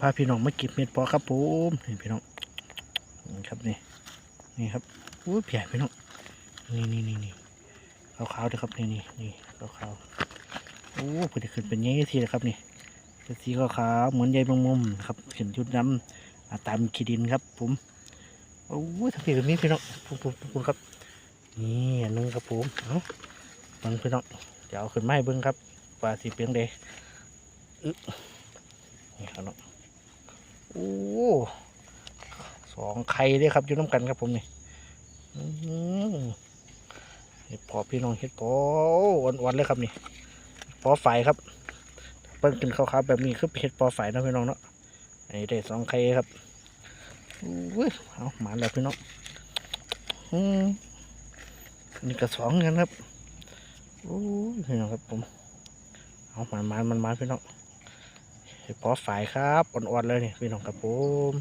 พาพี่น้องมาเก็บเม็ดปอครับผมนี่พี่น้องนี่ครับนี่นี่ครับอู้เพียพี่น้องนี่นี่นี่นี่ขาวๆเลยครับนี่นี่นี่ขาวๆโอ้เพิ่นจะขึ้นเป็นยังไงทีนะครับนี่เป็นสีขาวๆเหมือนใยแมงมุมครับขึ้นชุดน้ำตามขีดินครับ ผมโอ้ยทั้งที่ตรงนี้พี่น้องปุ๊บปุ๊บปุ๊บครับนี่อันนึงครับผมเอ้ามันพี่น้องจะเอาขึ้นไม้เบิ้งครับปลาสีเปียงเดอึ๊ะนี่ครับน้อง โอ้สองไข่เลยครับอยู่น้ำกันครับผมนี่อื้อหือเห็ดพอพี่น้องเห็ดพออ่อนๆเลยครับนี่พอไฟครับเปิ้งกินข้าวๆแบบนี้คือเห็ดพอไฟเนะพี่น้องเนาะอันนี้ได้สองไข่ครับอุ้ยเอาหมาแล้วพี่น้องอืมนี่ก็สองกันครับโอ้ยพี่น้องครับผมเอามันมันมันมันพี่น้อง พอฝ่ายครับอ่อนๆเลยนี่พี่น้องครับผม